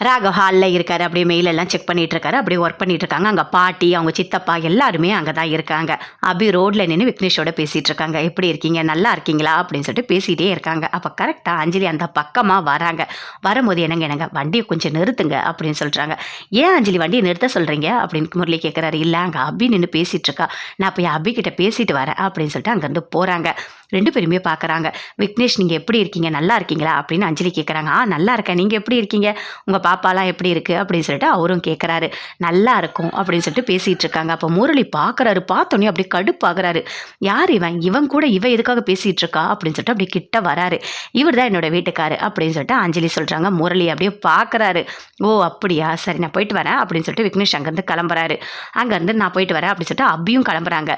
ராகவ் ஹாலில் இருக்கார். அப்படியே மெயிலெல்லாம் செக் பண்ணிகிட்டு இருக்காரு அப்படியே ஒர்க் பண்ணிகிட்டு இருக்காங்க அங்கே பாட்டி அவங்க சித்தப்பா எல்லாருமே அங்கே தான் இருக்காங்க. அபி ரோட்டில் நின்று விக்னேஷோட பேசிகிட்டு இருக்காங்க எப்படி இருக்கீங்க? நல்லா இருக்கீங்களா? அப்படின்னு சொல்லிட்டு பேசிகிட்டே இருக்காங்க. அப்போ கரெக்டாக அஞ்சலி அந்த பக்கமாக வராங்க. வரும்போது என்னங்க என்னங்க வண்டியை கொஞ்சம் நிறுத்துங்க அப்படின்னு சொல்கிறாங்க ஏன் அஞ்சலி வண்டியை நிறுத்த சொல்கிறீங்க அப்படின்னு முரளி கேட்குறாரு இல்லை அங்கே அபி நின்று பேசிகிட்டு இருக்கா நான் போய் அபி கிட்ட பேசிட்டு வரேன். அப்படின்னு சொல்லிட்டு அங்கேருந்து போகிறாங்க ரெண்டு பேருமே பார்க்குறாங்க விக்னேஷ் நீங்கள் எப்படி இருக்கீங்க? நல்லா இருக்கீங்களா? அப்படின்னு அஞ்சலி கேட்குறாங்க ஆ நல்லா இருக்கேன். நீங்கள் எப்படி இருக்கீங்க? உங்கள் பாப்பாலாம் எப்படி இருக்குது அப்படின்னு சொல்லிட்டு அவரும் கேட்குறாரு நல்லா இருக்கும். அப்படின்னு சொல்லிட்டு பேசிகிட்டு இருக்காங்க. அப்போ முரளி பார்க்குறாரு பார்த்தோன்னே அப்படியே கடுப்பாகிறாரு. யார் இவன்? இவன் கூட இவன் எதுக்காக பேசிகிட்டு இருக்கா? அப்படின்னு சொல்லிட்டு அப்படியே கிட்ட வராரு. இவர் தான் என்னோட வீட்டுக்காரு. அப்படின்னு சொல்லிட்டு அஞ்சலி சொல்கிறாங்க முரளி அப்படியே பார்க்குறாரு ஓ அப்படியா? சரி நான் போயிட்டு வரேன். அப்படின்னு சொல்லிட்டு விக்னேஷ் அங்கேருந்து கிளம்புறாரு. அங்கேருந்து நான் போயிட்டு வரேன். அப்படின்னு சொல்லிட்டு அப்பியும் கிளம்புறாங்க.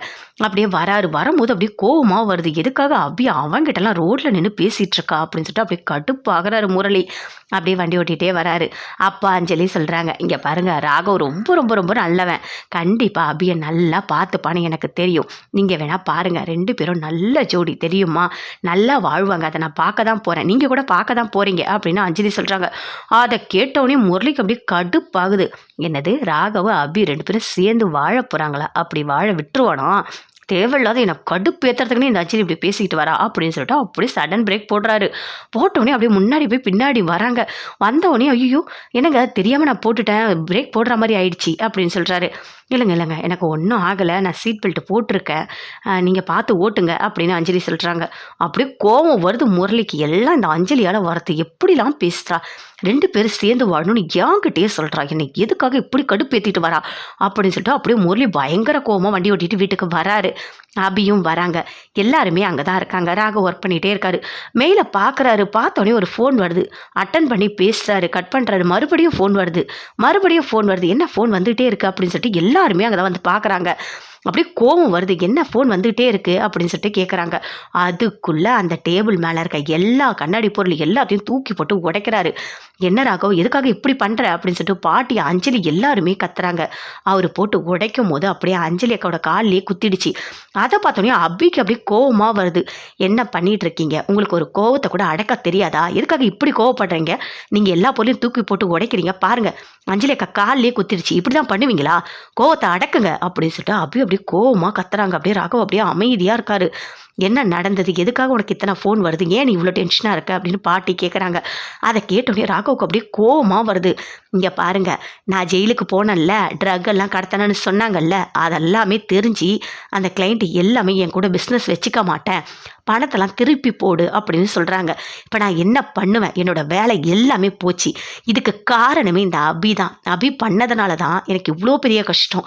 அப்படியே வராரு. வரும்போது அப்படியே கோவமாக வருது. எதுக்காக அபி அவன்கிட்டலாம் ரோட்டில் நின்று பேசிகிட்டு இருக்கா அப்படின்னு சொல்லிட்டு அப்படியே கடுப்பாகிறாரு முரளி. அப்படியே வண்டி ஓட்டிகிட்டே வராரு. அப்பா அஞ்சலி சொல்கிறாங்க இங்கே பாருங்க ராகவ் ரொம்ப ரொம்ப ரொம்ப நல்லவன். கண்டிப்பாக அபியை நல்லா பார்த்துப்பான்னு எனக்கு தெரியும். நீங்கள் வேணால் பாருங்கள் ரெண்டு பேரும் நல்ல ஜோடி தெரியுமா? நல்லா வாழ்வாங்க. அதை நான் பார்க்க தான் போகிறேன் நீங்கள் கூட பார்க்க தான் போகிறீங்க அப்படின்னு அஞ்சலி சொல்கிறாங்க அதை கேட்டவுடனே முரளிக்கு அப்படியே கடுப்பாகுது. என்னது ராகவ அபி ரெண்டு பேரும் சேர்ந்து வாழ போகிறாங்களா அப்படி வாழ விட்டுருவானோ? தேவையில்லாத என்னை கடுப்பு ஏற்றுறதுக்குன்னு இந்த அஞ்சலி இப்படி பேசிக்கிட்டு வரா அப்படின்னு சொல்லிட்டு அப்படியே சடன் பிரேக் போடுறாரு. போட்டோடனே அப்படியே முன்னாடி போய் பின்னாடி வராங்க. வந்தவொடனே ஐயோ என்னங்க தெரியாமல் நான் போட்டுட்டேன் பிரேக் போடுற மாதிரி ஆயிடுச்சு அப்படின்னு சொல்கிறாரு இல்லைங்க இல்லைங்க. எனக்கு ஒன்றும் ஆகலை. நான் சீட் பெல்ட் போட்டிருக்கேன். நீங்கள் பார்த்து ஓட்டுங்க அப்படின்னு அஞ்சலி சொல்கிறாங்க அப்படியே கோவம் வருது முரளிக்கு. எல்லாம் இந்த அஞ்சலியால் வரது எப்படிலாம் பேசுகிறா ரெண்டு பேரும் சேர்ந்து வாழணும்னு என்கிட்டயே சொல்கிறா என்னை எதுக்காக இப்படி கடுப்பேற்றிட்டு வரா? அப்படின்னு சொல்லிட்டு அப்படியே முரளி பயங்கர கோவமாக வண்டி ஓட்டிட்டு வீட்டுக்கு வராரு. அபியும் வராங்க. எல்லாருமே அங்கே தான் இருக்காங்க. ராக ஒர்க் பண்ணிகிட்டே இருக்காரு. மெயிலை பார்க்குறாரு பார்த்தோன்னே ஒரு ஃபோன் வருது. அட்டன் பண்ணி பேசுகிறாரு கட் பண்ணுறாரு மறுபடியும் ஃபோன் வருது. மறுபடியும் ஃபோன் வருது. என்ன ஃபோன் வந்துகிட்டே இருக்குது அப்படின்னு சொல்லிட்டு எல்லாருமே அங்கே தான் வந்து பார்க்குறாங்க அப்படியே கோவம் வருது. என்ன ஃபோன் வந்துகிட்டே இருக்குது அப்படின்னு சொல்லிட்டு கேட்குறாங்க அதுக்குள்ளே அந்த டேபிள் மேலே இருக்க எல்லா கண்ணாடி பொருள் எல்லாத்தையும் தூக்கி போட்டு உடைக்கிறாரு. என்ன ராகவ் எதுக்காக இப்படி பண்ணுற அப்படின்னு சொல்லிட்டு பாட்டி அஞ்சலி எல்லாருமே கத்துறாங்க. அவர் போட்டு உடைக்கும் போது அப்படியே அஞ்சலி அக்காவோட காலிலே குத்திடுச்சு. அதை பார்த்தோன்னே அபிக்கு அப்படியே கோவமாக வருது. என்ன பண்ணிட்டு இருக்கீங்க உங்களுக்கு ஒரு கோவத்தை கூட அடக்க தெரியாதா? எதுக்காக இப்படி கோவப்படுறீங்க? நீங்கள் எல்லா பொருளையும் தூக்கி போட்டு உடைக்கிறீங்க. பாருங்கள் அஞ்சலி அக்கா காலிலே குத்திடுச்சு. இப்படி தான் பண்ணுவீங்களா? கோவத்தை அடக்குங்க. அப்படின்னு சொல்லிட்டு அபி அப்படியே கோவமாக கத்துறாங்க. அப்படியே ராகவ் அப்படியே அமைதியாக இருக்காரு. என்ன நடந்தது? எதுக்காக உனக்கு இத்தனை ஃபோன் வருது? ஏன் நீ இவ்வளோ டென்ஷனாக இருக்க? அப்படின்னு பாட்டி கேட்குறாங்க அதை கேட்டோடனே ராகவுக்கு அப்படியே கோவமாக வருது. இங்கே பாருங்க நான் ஜெயிலுக்கு போனேன்ல ட்ரக் எல்லாம் கடத்தணும்னு சொன்னாங்கல்ல அதெல்லாமே தெரிஞ்சு அந்த கிளைண்ட் எல்லாமே என் கூட பிஸ்னஸ் வச்சுக்க மாட்டேன். பணத்தெல்லாம் திருப்பி போடு அப்படின்னு சொல்கிறாங்க இப்போ நான் என்ன பண்ணுவேன்? என்னோட வேலை எல்லாமே போச்சு. இதுக்கு காரணமே இந்த அபி தான். அபி பண்ணதுனால தான் எனக்கு இவ்வளோ பெரிய கஷ்டம்.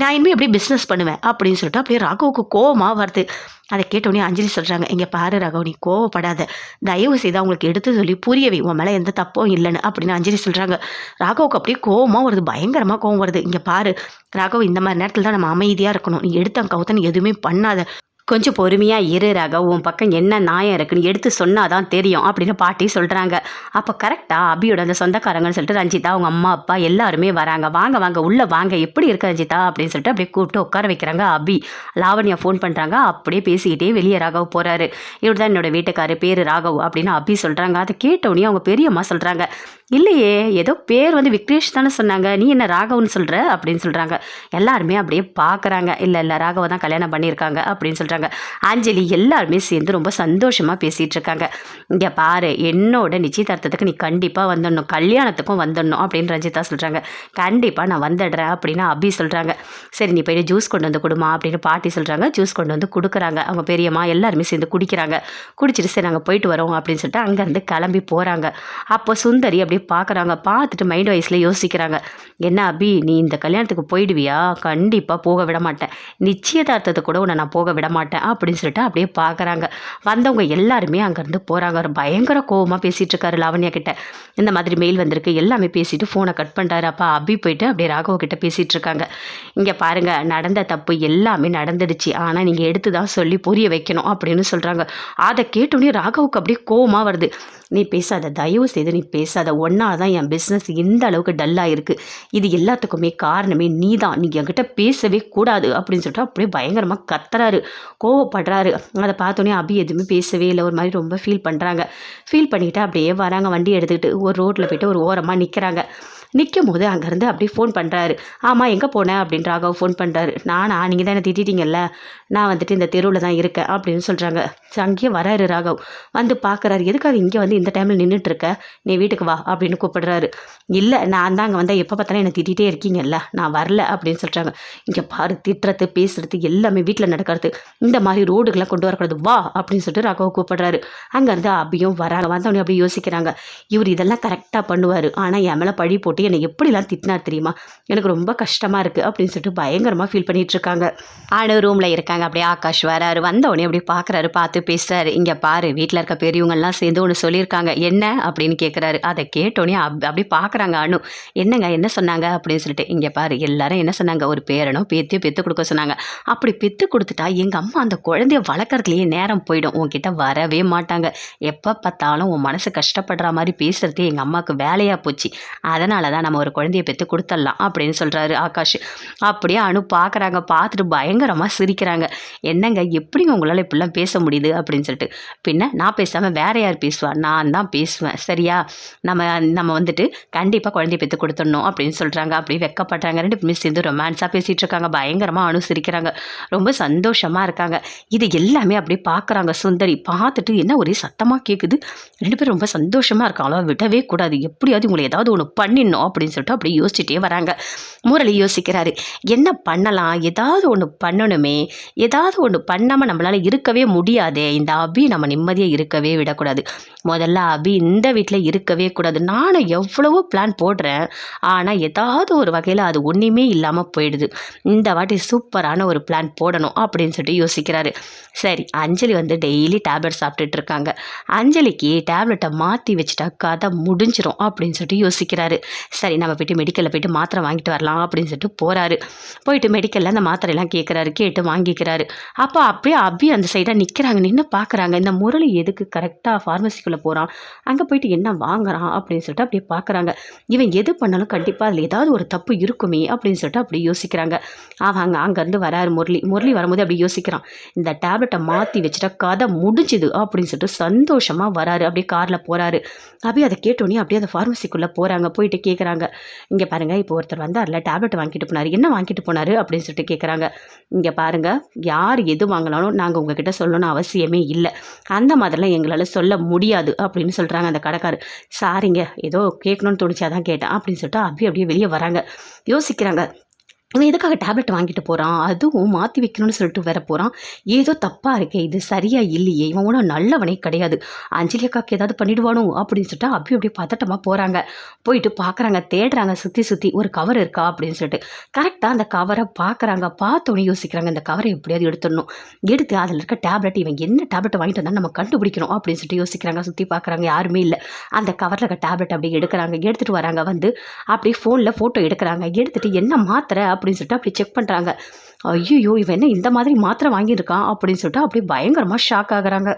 நான் இனிமேல் எப்படி பிஸ்னஸ் பண்ணுவேன். அப்படின்னு சொல்லிட்டு அப்படியே ராகவுக்கு கோவமாக வருது. அதை கேட்டோடனே அஞ்சலி சொல்கிறாங்க இங்கே பாரு ராகவ் நீ கோவப்படாத. தயவு செய்து அவங்களுக்கு எடுத்து சொல்லி புரியவை உன் மேலே எந்த தப்பும் இல்லைன்னு அப்படின்னு அஞ்சலி சொல்கிறாங்க ராகவுக்கு அப்படியே கோவமாக வருது பயங்கரமாக கோவம் வருது. இங்கே பாரு ராகவ் இந்த மாதிரி நேரத்தில் தான் நம்ம அமைதியாக இருக்கணும். நீ எடுத்த கவுத்தன் எதுவுமே பண்ணாத. கொஞ்சம் பொறுமையாக இரு ராகவ். உன் பக்கம் என்ன நியாயம் இருக்குன்னு எடுத்து சொன்னால் தான் தெரியும் அப்படின்னு பாட்டி சொல்கிறாங்க அப்போ கரெக்டாக அபியோட அந்த சொந்தக்காரங்கன்னு சொல்லிட்டு ரஞ்சிதா அவங்க அம்மா அப்பா எல்லாருமே வராங்க. வாங்க வாங்க உள்ளே வாங்க. எப்படி இருக்க ரஞ்சிதா அப்படின்னு சொல்லிட்டு அப்படியே கூப்பிட்டு உட்கார வைக்கிறாங்க அபி. லாவண்யா ஃபோன் பண்ணுறாங்க அப்படியே பேசிக்கிட்டே வெளியே ராகவ் போகிறாரு இவர் தான் என்னோட வீட்டுக்காரு பேர் ராகவ் அப்படின்னு அபி சொல்கிறாங்க அதை கேட்டவுடனே அவங்க பெரியம்மா சொல்கிறாங்க இல்லையே ஏதோ பேர் வந்து விக்னேஷ் தானே சொன்னாங்க. நீ என்ன ராகவ்னு சொல்கிற அப்படின்னு சொல்கிறாங்க எல்லாருமே அப்படியே பார்க்குறாங்க இல்லை இல்லை ராகவ தான் கல்யாணம் பண்ணியிருக்காங்க அப்படின்னு சொல்கிறாங்க அஞ்சலி எல்லாருமே சேர்ந்து ரொம்ப சந்தோஷமாக பேசிகிட்டு இருக்காங்க. இங்கே பாரு என்னோட நிச்சயதார்த்தத்துக்கு நீ கண்டிப்பாக வந்துடணும். கல்யாணத்துக்கும் வந்துடணும் அப்படின்னு ரஞ்சிதா சொல்கிறாங்க கண்டிப்பாக நான் வந்துடுறேன் அப்படின்னு அபி சொல்கிறாங்க சரி நீ போய் ஜூஸ் கொண்டு வந்து கொடுமா அப்படின்னு பாட்டி சொல்கிறாங்க ஜூஸ் கொண்டு வந்து கொடுக்குறாங்க. அவங்க பெரியம்மா எல்லாருமே சேர்ந்து குடிக்கிறாங்க. குடிச்சிட்டு சரி நாங்கள் போயிட்டு வரோம் அப்படின்னு சொல்லிட்டு அங்கேருந்து கிளம்பி போகிறாங்க அப்போ சுந்தரி அப்படியே பார்க்குறாங்க பார்த்துட்டு மைண்ட் வைஸில் யோசிக்கிறாங்க. என்ன அபி நீ இந்த கல்யாணத்துக்கு போயிடுவியா? கண்டிப்பாக போக விட மாட்டேன். நிச்சயதார்த்தத்தை கூட உன்னை நான் போக விட மாட்டேன். அப்படின்னு சொல்லிட்டு அப்படியே பார்க்குறாங்க வந்தவங்க எல்லாருமே அங்கேருந்து போகிறாங்க ஒரு பயங்கர கோவமாக பேசிகிட்டு இருக்காரு லாவண்யா கிட்ட. இந்த மாதிரி மெயில் வந்திருக்கு. எல்லாமே பேசிட்டு ஃபோனை கட் பண்ணிட்டாரு அப்போ அபி போயிட்டு அப்படியே ராகவ கிட்ட பேசிகிட்டு இருக்காங்க இங்கே பாருங்கள் நடந்த தப்பு எல்லாமே நடந்துடுச்சு. ஆனால் நீங்கள் எடுத்து தான் சொல்லி புரிய வைக்கணும் அப்படின்னு சொல்கிறாங்க அதை கேட்டோன்னே ராகவுக்கு அப்படியே கோவமாக வருது. நீ பேசாத தயவு செய்து நீ பேசாத. ஒன்றா தான் என் பிஸ்னஸ் இந்த அளவுக்கு டல்லாக இருக்குது இது எல்லாத்துக்குமே காரணமே நீ தான் நீ என்கிட்ட பேசவே கூடாது அப்படின்னு சொல்லிட்டு அப்படியே பயங்கரமாக கத்துறாரு. கோவப்படுறாரு. அதை பார்த்தோன்னே அபி எதுவுமே பேசவே இல்லை. ஒரு மாதிரி ரொம்ப ஃபீல் பண்ணுறாங்க ஃபீல் பண்ணிவிட்டு அப்படியே வராங்க. வண்டி எடுத்துக்கிட்டு ஒரு ரோட்டில் போயிட்டு ஒரு ஓரமாக நிற்கிறாங்க நிற்கும் போது அங்கேருந்து அப்படியே ஃபோன் பண்ணுறாரு ஆமாம் எங்கே போனேன் அப்படின்னு ராகவ் ஃபோன் பண்ணுறாரு நானா நீங்கள் தான் என்ன திட்டிட்டீங்கல்ல? நான் வந்துட்டு இந்த தெருவில் தான் இருக்கேன் அப்படின்னு சொல்கிறாங்க அங்கேயே வராரு ராகவ். வந்து பார்க்குறாரு எதுக்காக இங்கே வந்து இந்த டைமில் நின்றுட்டு இருக்க நீ வீட்டுக்கு வா அப்படின்னு கூப்பிடுறாரு. இல்லை நான் தான் அங்கே வந்தால் எப்போ பார்த்தாலும் என்னை திட்டிகிட்டே இருக்கீங்கல்ல? நான் வரல அப்படின்னு சொல்கிறாங்க இங்கே பாரு திட்டுறது பேசுறது எல்லாமே வீட்டில் நடக்கிறது. இந்த மாதிரி ரோடுக்கெல்லாம் கொண்டு வரக்கூடாது. வா அப்படின்னு சொல்லிட்டு ராகவ் கூப்பிடுறாரு. அங்கேருந்து அபியும் வராங்க. வந்தவொடனே அப்படியே யோசிக்கிறாங்க. இவர் இதெல்லாம் கரெக்டாக பண்ணுவார். ஆனால் என் மேலே பழி போட்டு என்னை எப்படிலாம் திட்டினார் தெரியுமா? எனக்கு ரொம்ப கஷ்டமாக இருக்குது அப்படின்னு சொல்லிட்டு பயங்கரமாக ஃபீல் பண்ணிட்டு இருக்காங்க ஆடு ரூமில் இருக்காங்க. அப்படியே ஆகாஷ் வராரு. வந்தவொடனே அப்படியே பார்க்குறாரு பார்த்து பேசுறாரு. இங்கே பாரு வீட்டில் இருக்க பெரியவங்கெல்லாம் சேர்ந்து ஒன்று சொல்லியிருக்காங்க. என்ன? அப்படின்னு கேட்குறாரு அதை கேட்டோடனே அப் அப்படி பார்க்குறாங்க அனு. என்னங்க? என்ன சொன்னாங்க? அப்படின்னு சொல்லிட்டு இங்கே பாரு எல்லாரும் என்ன சொன்னாங்க? ஒரு பேரனோ பேத்தியோ பெற்று கொடுக்க சொன்னாங்க. அப்படி பெற்று கொடுத்துட்டா எங்கள் அம்மா அந்த குழந்தைய வளர்க்குறதுலேயே நேரம் போயிடும். உன்கிட்ட வரவே மாட்டாங்க. எப்போ பார்த்தாலும் உன் மனசு கஷ்டப்படுற மாதிரி பேசுகிறதே எங்கள் அம்மாவுக்கு வேலையாக போச்சு. அதனால தான் நம்ம ஒரு குழந்தைய பெற்று கொடுத்துடலாம் அப்படின்னு சொல்கிறாரு ஆகாஷ். அப்படியே அனு பார்க்குறாங்க பார்த்துட்டு பயங்கரமாக சிரிக்கிறாங்க. என்னங்க எப்படிங்க உங்களால் இப்படிலாம் பேச முடியுது அப்படின்னு சொல்லிட்டு. பின்ன நான் பேசாமல் வேற யார் பேசுவா? நான் தான் பேசுவேன் சரியா? நம்ம நம்ம வந்துட்டு கண்டிப்பாக குழந்தைய பெற்று கொடுத்துடணும் அப்படின்னு சொல்கிறாங்க அப்படி வெக்கப்படுறாங்க. ரெண்டு பேருமே சேர்ந்து ரொமான்ஸாக பேசிகிட்டு இருக்காங்க. பயங்கரமாக அனு சிரிக்கிறாங்க. ரொம்ப சந்தோஷமாக இருக்காங்க. இது எல்லாமே அப்படியே பார்க்குறாங்க சுந்தரி. பார்த்துட்டு என்ன ஒரே சத்தமாக கேட்குது ரெண்டு பேரும் ரொம்ப சந்தோஷமாக இருக்காங்களோ விடவே கூடாது. எப்படியாவது உங்களை ஏதாவது ஒன்று பண்ணிடணும். அப்படின்னு சொல்லிட்டு அப்படி யோசிச்சுட்டே வராங்க. முரளி யோசிக்கிறாரு என்ன பண்ணலாம்? ஏதாவது ஒன்று பண்ணணுமே. ஏதாவது ஒன்று பண்ணாமல் நம்மளால் இருக்கவே முடியாதே. இந்த அபி நம்ம நிம்மதியாக இருக்கவே விடக்கூடாது. முதல்ல அபி இந்த வீட்டில் இருக்கவே கூடாது. நானும் எவ்வளவோ பிளான் போடுறேன். ஆனால் ஏதாவது ஒரு வகையில் அது ஒன்றுமே இல்லாமல் போயிடுது. இந்த வாட்டி சூப்பரான ஒரு பிளான் போடணும் அப்படின்னு சொல்லிட்டு யோசிக்கிறாரு. சரி அஞ்சலி வந்து டெய்லி டேப்லெட் சாப்பிட்டுட்டு இருக்காங்க. அஞ்சலிக்கு டேப்லெட்டை மாற்றி வச்சுட்டா கதை முடிஞ்சிடும் அப்படின்னு சொல்லிட்டு யோசிக்கிறாரு. சரி நம்ம போயிட்டு மெடிக்கலில் போயிட்டு மாத்திரை வாங்கிட்டு வரலாம் அப்படின்னு சொல்லிட்டு போகிறாரு போயிட்டு மெடிக்கலில் அந்த மாத்திரையெல்லாம் கேட்குறாரு கேட்டு வாங்கிக்கிறாரு. அப்போ அப்படியே அபி அந்த சைடாக நிற்கிறாங்க நின்று பார்க்குறாங்க இந்த முரளி எதுக்கு கரெக்டாக ஃபார்மசிக்குள்ளே போகிறான் அங்கே போயிட்டு என்ன வாங்குறான் அப்படின்னு சொல்லிட்டு அப்படியே பார்க்குறாங்க இவன் எது பண்ணாலும் கண்டிப்பாக அதில் ஏதாவது ஒரு தப்பு இருக்குமே அப்படின்னு சொல்லிட்டு அப்படி யோசிக்கிறாங்க. அவங்க அங்கேருந்து வராரு முரளி. முரளி வரும்போது அப்படி யோசிக்கிறான். இந்த டேப்லெட்டை மாற்றி வச்சுட்டா கதை முடிஞ்சுது அப்படின்னு சொல்லிட்டு சந்தோஷமாக வராரு. அப்படியே காரில் போகிறாரு அப்படியே அதை கேட்டோன்னே அப்படியே அந்த ஃபார்மசிக்குள்ளே போகிறாங்க போயிட்டு கே கேட்குறாங்க இங்கே பாருங்கள் இப்போ ஒருத்தர் வந்தார்ல டேப்லெட் வாங்கிட்டு போனார். என்ன வாங்கிட்டு போனார் அப்படின்னு சொல்லிட்டு கேட்குறாங்க இங்கே பாருங்கள் யார் எது வாங்கினாலும் நாங்கள் உங்ககிட்ட சொல்லணும்னு அவசியமே இல்லை. அந்த மாதிரிலாம் எங்களால் சொல்ல முடியாது அப்படின்னு சொல்கிறாங்க அந்த கடைக்காரர். சாரிங்க ஏதோ கேட்கணும்னு தோணுச்சு கேட்டேன் அப்படின்னு சொல்லிட்டு அப்படியே அப்படியே வெளியே வராங்க. யோசிக்கிறாங்க இவன் எதுக்காக டேப்லெட் வாங்கிட்டு போகிறான் அதுவும் மாற்றி வைக்கணும்னு சொல்லிட்டு வர போகிறான் ஏதோ தப்பாக இருக்கே இது சரியாக இல்லையே. இவன் ஒன்றும் நல்லவனே கிடையாது. அஞ்சலி அக்காவுக்கு ஏதாவது பண்ணிடுவானோ? அப்படின்னு சொல்லிட்டு அப்படி அப்படியே பதட்டமாக போகிறாங்க போயிட்டு பார்க்குறாங்க தேடுறாங்க சுற்றி சுற்றி ஒரு கவர் இருக்கா? அப்படின்னு சொல்லிட்டு. கரெக்டாக அந்த கவரை பார்க்குறாங்க பார்த்தோன்னே யோசிக்கிறாங்க இந்த கவரை எப்படியாவது எடுத்துடணும். எடுத்து அதில் இருக்க டேப்லெட் இவன் என்ன டேப்லெட் வாங்கிட்டு வந்தாலும் நம்ம கண்டுபிடிக்கணும் அப்படின்னு சொல்லிட்டு யோசிக்கிறாங்க சுற்றி பார்க்குறாங்க யாருமே இல்லை. அந்த கவரில் இருக்க டேப்லெட் அப்படியே எடுக்கிறாங்க. எடுத்துகிட்டு வராங்க வந்து அப்படியே ஃபோனில் ஃபோட்டோ எடுக்கிறாங்க. எடுத்துகிட்டு என்ன மாத்திரை அப்படின்னு சொல்லிட்டு அப்படி செக் பண்ணுறாங்க ஐயோ இவன் என்ன இந்த மாதிரி மாத்திரை வாங்கியிருக்கான் அப்படின்னு சொல்லிட்டு அப்படியே பயங்கரமாக ஷாக் ஆகுறாங்க.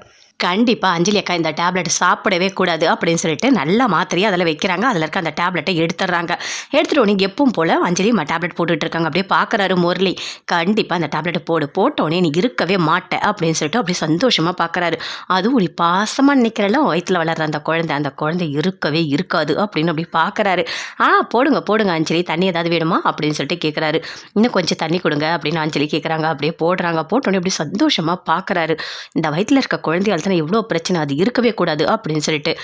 கண்டிப்பாக அஞ்சலி அக்கா இந்த டேப்லெட் சாப்பிடவே கூடாது அப்படின்னு சொல்லிட்டு நல்ல மாத்திரையை அதில் வைக்கிறாங்க. அதில் இருக்க அந்த டேப்லெட்டை எடுத்துடுறாங்க. எடுத்துகிட்டு உடனே எப்பவும் போல் அஞ்சலி டேப்லெட் போட்டுட்டு இருக்காங்க. அப்படியே பார்க்குறாரு முரளி. கண்டிப்பாக அந்த டேப்லெட்டை போடு. போட்டோடனே நீ இருக்கவே மாட்டேன் அப்படின்னு சொல்லிட்டு அப்படியே சந்தோஷமாக பார்க்குறாரு. அதுவும் நீ பாசமாக நிற்கிறல வயிற்றில் வளர்ற அந்த குழந்தை. அந்த குழந்தை இருக்கவே இருக்காது அப்படின்னு அப்படி பார்க்குறாரு. ஆ போடுங்க போடுங்க அஞ்சலி. தண்ணி ஏதாவது வேணுமா அப்படின்னு சொல்லிட்டு கேட்குறாரு இன்னும் கொஞ்சம் தண்ணி கொடுங்க அப்படின்னு அஞ்சலி கேட்குறாங்க அப்படியே போடுறாங்க. போட்டோடனே அப்படியே சந்தோஷமாக பார்க்குறாரு. இந்த வயிற்றில் இருக்க குழந்தையால் தானே எவ்வளோ பிரச்சனை அது இருக்கவே கூடாது அப்படின்னு சொல்லிட்டு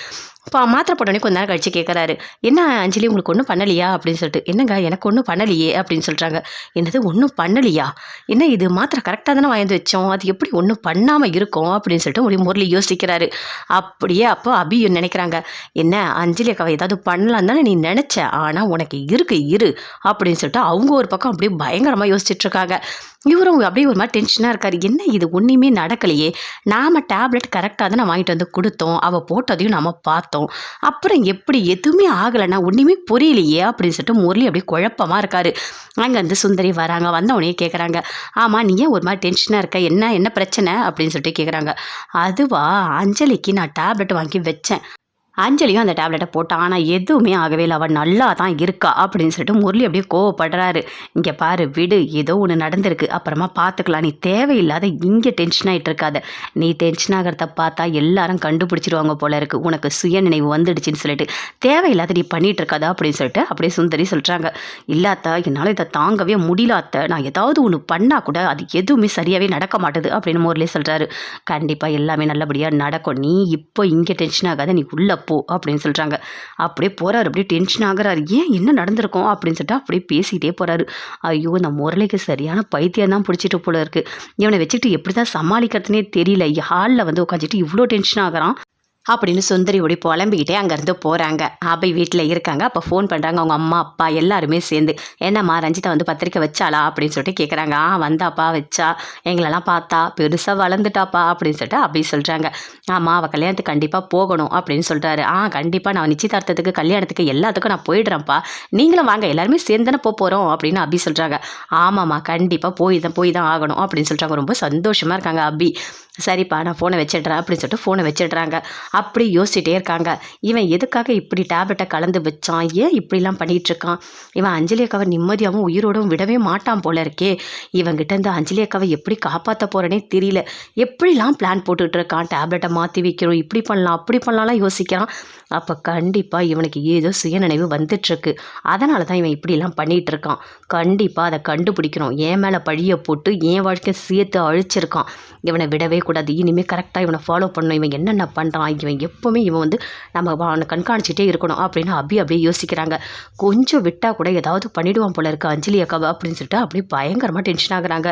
இப்போ மாத்திரை போட்டோடனே கொஞ்ச நேரம் கழிச்சு கேட்குறாரு என்ன அஞ்சலி உங்களுக்கு ஒன்றும் பண்ணலையா? அப்படின்னு சொல்லிட்டு. என்னங்க எனக்கு ஒன்றும் பண்ணலையே அப்படின்னு சொல்கிறாங்க என்னது ஒன்றும் பண்ணலையா? என்ன இது மாத்திரை கரெக்டாக தானே வாங்கி வச்சோம். அது எப்படி ஒன்றும் பண்ணாமல் இருக்கும்? அப்படின்னு சொல்லிட்டு ஒரு முரளி யோசிக்கிறாரு. அப்படியே அப்போ அபி நினைக்கிறாங்க. என்ன அஞ்சலி அக்காவை ஏதாவது பண்ணலாம் தானே நீ நினச்ச? ஆனால் உனக்கு இருக்கு இரு அப்படின்னு சொல்லிட்டு அவங்க ஒரு பக்கம் அப்படியே பயங்கரமாக யோசிச்சுட்ருக்காங்க இவரும் அப்படியே ஒரு மாதிரி டென்ஷனாக இருக்கார். என்ன இது ஒன்றுமே நடக்கலையே. நாம் டேப்லெட் கரெக்டாக தான் வாங்கிட்டு வந்து கொடுத்தோம். அவள் போட்டதையும் நம்ம பார்த்தோம். அப்புறம் எப்படி எதுவுமே ஆகலைன்னா ஒன்றுமே புரியலையே அப்படின்னு சொல்லிட்டு முரளி அப்படியே குழப்பமாக இருக்காரு. அங்கேருந்து சுந்தரி வராங்க. உடனே கேட்குறாங்க ஆமாம் நீ ஏன் ஒரு மாதிரி டென்ஷனாக இருக்க? என்ன என்ன பிரச்சனை? அப்படின்னு சொல்லிட்டு கேட்குறாங்க அதுவா அஞ்சலிக்கு நான் டேப்லெட் வாங்கி வச்சேன். அஞ்சலியும் அந்த டேப்லெட்டை போட்டா ஆனால் எதுவுமே ஆகவே இல்லை. அவள் நல்லா தான் இருக்கா அப்படின்னு சொல்லிட்டு முரளி அப்படியே கோவப்படுறாரு. இங்கே பாரு விடு ஏதோ ஒன்று நடந்திருக்கு. அப்புறமா பார்த்துக்கலாம் நீ தேவையில்லாத இங்கே டென்ஷன் ஆகிட்டு இருக்காத நீ டென்ஷன் ஆகிறத பார்த்தா எல்லாரும் கண்டுபிடிச்சிருவாங்க போல இருக்கு. உனக்கு சுய நினைவு வந்துடுச்சுன்னு சொல்லிட்டு தேவையில்லாத நீ பண்ணிட்டு இருக்காதா அப்படின்னு சொல்லிட்டு அப்படியே சுந்தரி சொல்கிறாங்க இல்லாத்த என்னால் இதை தாங்கவே முடியலாத்த நான் ஏதாவது ஒன்று பண்ணால் கூட அது எதுவுமே சரியாகவே நடக்க மாட்டுது அப்படின்னு முரளி சொல்கிறாரு கண்டிப்பாக எல்லாமே நல்லபடியாக நடக்கும். நீ இப்போ இங்கே டென்ஷன் ஆகாத. நீ உள்ளே போ அப்படின்னு சொல்கிறாங்க அப்படியே போகிறாரு அப்படியே டென்ஷன் ஆகிறாரு. ஏன் என்ன நடந்திருக்கும்? அப்படின்னு சொல்லிட்டு அப்படியே பேசிக்கிட்டே போகிறாரு ஐயோ இந்த முரளிக்கு சரியான பைத்தியம் தான் பிடிச்சிட்டு போல இருக்குது இவனை வச்சுக்கிட்டு எப்படி தான் சமாளிக்கிறதுனே தெரியல. ஹாலில் வந்து உட்காந்துட்டு இவ்வளோ டென்ஷன் ஆகிறான். அப்படின்னு சுந்தரி ஓடி புலம்பிக்கிட்டே அங்கேருந்து போகிறாங்க அபி வீட்டில் இருக்காங்க. அப்போ ஃபோன் பண்ணுறாங்க அவங்க அம்மா அப்பா எல்லாருமே சேர்ந்து என்னம்மா ரஞ்சிதா வந்து பத்திரிக்கை வச்சாளா? அப்படின்னு சொல்லிட்டு கேட்குறாங்க ஆ வந்தாப்பா வச்சா. எங்களெல்லாம் பார்த்தா. பெருசாக வளர்ந்துட்டாப்பா. அப்படின்னு சொல்லிட்டு அப்படி சொல்கிறாங்க ஆமாம் அவள் கல்யாணத்துக்கு கண்டிப்பாக போகணும். அப்படின்னு சொல்கிறாரு ஆ கண்டிப்பாக நான் நிச்சயதார்த்தத்துக்கு கல்யாணத்துக்கு எல்லாத்துக்கும் நான் போயிடுறேன்ப்பா. நீங்களும் வாங்க. எல்லாருமே சேர்ந்து போக போகிறோம் அப்படின்னு அபி சொல்கிறாங்க ஆமாம்மா கண்டிப்பாக போய் தான் போய் தான் ஆகணும். அப்படின்னு சொல்கிறாங்க ரொம்ப சந்தோஷமாக இருக்காங்க அபி. சரிப்பா நான் ஃபோனை வச்சிடுறேன் அப்படின்னு சொல்லிட்டு ஃபோனை வச்சிடுறாங்க. அப்படி யோசிச்சுட்டே இருக்காங்க. இவன் எதுக்காக இப்படி டேப்லெட்டை கலந்து வச்சான்? ஏன் இப்படிலாம் பண்ணிகிட்ருக்கான்? இவன் அஞ்சலி அக்காவை நிம்மதியாகவும் உயிரோடும் விடவே மாட்டான் போல இருக்கே. இவங்கிட்ட இந்த அஞ்சலி அக்காவை எப்படி காப்பாற்ற போகிறேனே தெரியல. எப்படிலாம் பிளான் போட்டுட்டு இருக்கான் டேப்லெட்டை மாற்றி வைக்கிறோம் இப்படி பண்ணலாம் அப்படி பண்ணலாம்லாம் யோசிக்கிறான். அப்போ கண்டிப்பாக இவனுக்கு ஏதோ சுயநினைவு வந்துட்டுருக்கு அதனால தான் இவன் இப்படிலாம் பண்ணிகிட்ருக்கான். கண்டிப்பாக அதை கண்டுபிடிக்கணும். என் மேலே பழியை போட்டு என் வாழ்க்கை சேர்த்து அழிச்சிருக்கான். இவனை விடவே கூடாது. இனிமேல் கரெக்டாக இவனை ஃபாலோ பண்ணணும். இவன் என்னென்ன பண்ணுறான் இவன் எப்போவுமே இவன் வந்து நம்ம அவனை கண்காணிச்சிட்டே இருக்கணும் அப்படின்னு அப்படி அப்படியே யோசிக்கிறாங்க. கொஞ்சம் விட்டால் கூட ஏதாவது பண்ணிடுவான் போல இருக்க அஞ்சலி அக்காவை அப்படின்னு சொல்லிட்டு அப்படியே பயங்கரமாக டென்ஷன் ஆகுறாங்க.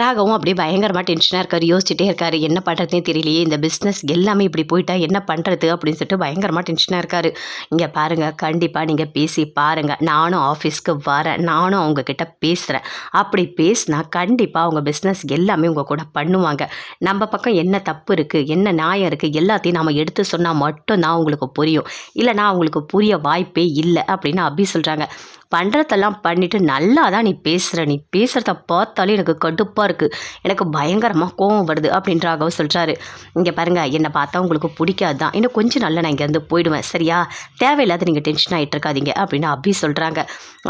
ராகவும் அப்படியே பயங்கரமாக டென்ஷனாக இருக்கார் யோசிச்சுட்டே இருக்காரு. என்ன பண்ணுறதுனே தெரியலையே இந்த பிஸ்னஸ் எல்லாமே இப்படி போயிட்டா என்ன பண்ணுறது அப்படின்னு சொல்லிட்டு பயங்கரமாக டென்ஷனாக இருக்கார். இங்கே பாருங்கள் கண்டிப்பாக நீங்கள் பேசி பாருங்கள் நானும் ஆஃபீஸ்க்கு வரேன் நானும் அவங்கக்கிட்ட பேசுகிறேன் அப்படி பேசினா கண்டிப்பாக அவங்க பிஸ்னஸ் எல்லாமே உங்கள் கூட பண்ணுவாங்க. நம்ம பக்கம் என்ன தப்பு இருக்குது என்ன நியாயம் இருக்குது எல்லாத்தையும் நாம் எடுத்து சொன்னால் மட்டும் தான் உங்களுக்கு புரியும். இல்லைனா அவங்களுக்கு புரிய வாய்ப்பே இல்லை அப்படின்னு அப்படி சொல்கிறாங்க பண்ணுறதெல்லாம் பண்ணிவிட்டு நல்லா தான் நீ பேசுகிற நீ பேசுகிறத பார்த்தாலே எனக்கு கடுப்பாக இருக்குது எனக்கு பயங்கரமாக கோவம் வருது அப்படின்ற ராகவ் சொல்கிறாரு இங்கே பாருங்கள் என்னை பார்த்தா உங்களுக்கு பிடிக்காது தான் இன்னும் கொஞ்சம் நல்லா நான் இங்கேருந்து போயிடுவேன். சரியா? தேவையில்லாத நீங்கள் டென்ஷன் ஆகிட்டு இருக்காதீங்க அப்படின்னு அபி சொல்கிறாங்க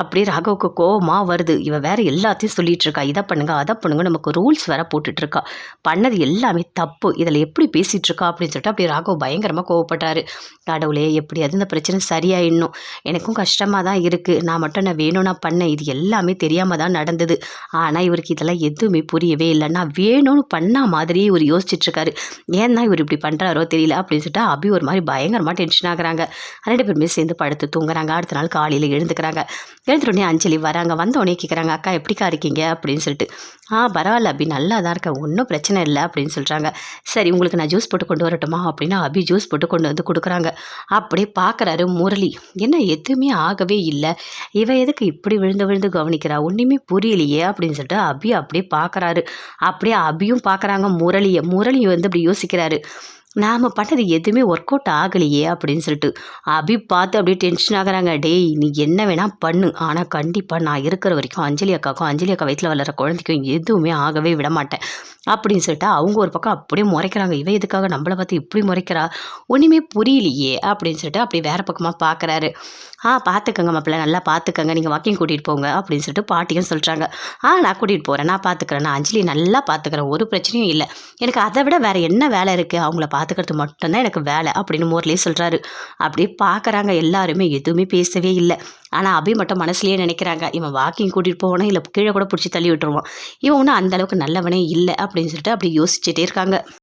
அப்படியே ராகவுக்கு கோவமாக வருது. இவன் வேறு எல்லாத்தையும் சொல்லிகிட்டு இருக்கா. இதை பண்ணுங்க அதை பண்ணுங்க. நமக்கு ரூல்ஸ் வேறு போட்டுட்ருக்கா பண்ணது எல்லாமே தப்பு. இதில் எப்படி பேசிகிட்டு இருக்கா அப்படின்னு சொல்லிட்டு அப்படியே ராகவ் பயங்கரமாக கோவப்பட்டார். கடவுளே எப்படியாவது இந்த பிரச்சனை சரியாயிடணும். எனக்கும் கஷ்டமாக தான் இருக்குது நான் மட்டும் நான் வேணும்னா பண்ணேன் இது எல்லாமே தெரியாமல் தான் நடந்தது. ஆனால் இவருக்கு இதெல்லாம் எதுவுமே புரியவே இல்லை நான் வேணும்னு பண்ணா மாதிரியே இவர் யோசிச்சுட்ருக்காரு. ஏன் தான் இவர் இப்படி பண்ணுறாரோ தெரியல அப்படின்னு சொல்லிட்டு அபி ஒரு மாதிரி பயங்கரமாக டென்ஷன் ஆகுறாங்க. ரெண்டு பேருமே சேர்ந்து படுத்து தூங்குறாங்க. அடுத்த நாள் காலையில் எழுந்துக்கிறாங்க. எழுந்துட்டோடனே அஞ்சலி வராங்க. வந்தோடனே கேட்குறாங்க அக்கா எப்படிக்கா இருக்கீங்க? அப்படின்னு சொல்லிட்டு. ஆ பரவாயில்ல அபி நல்லா தான் இருக்கேன் ஒன்றும் பிரச்சனை இல்லை அப்படின்னு சொல்கிறாங்க சரி உங்களுக்கு நான் ஜூஸ் போட்டு கொண்டு வரட்டுமா? அப்படின்னு அபி ஜூஸ் போட்டு கொண்டு வந்து கொடுக்குறாங்க. அப்படியே பார்க்குறாரு முரளி. என்ன எதுவுமே ஆகவே இல்லை. இவ எதுக்கு இப்படி விழுந்து விழுந்து கவனிக்கிறா? ஒன்றுமே புரியலையே அப்படின்னு சொல்லிட்டு அபி அப்படியே பார்க்குறாரு அப்படியே அபியும் பார்க்குறாங்க முரளியை. முரளி வந்து அப்படி யோசிக்கிறாரு. நாம் பண்ணது எதுவுமே ஒர்க் அவுட் ஆகலையே அப்படின்னு சொல்லிட்டு அபி பார்த்து அப்படியே டென்ஷன் ஆகுறாங்க. டேய் நீ என்ன வேணால் பண்ணு. ஆனால் கண்டிப்பாக நான் இருக்கிற வரைக்கும் அஞ்சலி அக்காக்கும் அஞ்சலி அக்கா வயிற்றில் வளர குழந்தைக்கும் எதுவுமே ஆகவே விட மாட்டேன். அப்படின்னு சொல்லிட்டு அவங்க ஒரு பக்கம் அப்படியே முறைக்கிறாங்க. இவன் எதுக்காக நம்மளை பார்த்து இப்படி முறைக்கிறா? ஒன்றுமே புரியலையே அப்படின்னு சொல்லிட்டு அப்படி வேறு பக்கமாக பார்க்குறாரு ஆ பார்த்துக்கங்க மாப்பிள்ள. நல்லா பார்த்துக்கங்க நீங்கள் வாக்கிங் கூட்டிகிட்டு போங்க. அப்படின்னு சொல்லிட்டு பாட்டியும் சொல்கிறாங்க ஆ நான் கூட்டிகிட்டு போகிறேன் நான் பார்த்துக்கிறேன் நான் அஞ்சலி நல்லா பார்த்துக்கிறேன் ஒரு பிரச்சனையும் இல்லை. எனக்கு அதை விட வேறு என்ன வேலை இருக்குது அவங்கள பார்த்துக்கிறது மட்டும்தான் எனக்கு வேலை அப்படின்னு மோர்லேயே சொல்கிறாரு அப்படியே பார்க்குறாங்க எல்லாருமே எதுவுமே பேசவே இல்லை. ஆனால் அபி மட்டும் மனசுலேயே நினைக்கிறாங்க இவன் வாக்கிங் கூட்டிகிட்டு போவானோ இல்லை கீழே கூட பிடிச்சி தள்ளி விட்டுருவான். இவன் ஒன்றும் அந்தளவுக்கு நல்லவனே இல்லை அப்படின்னு சொல்லிட்டு அப்படி யோசிச்சுட்டே இருக்காங்க.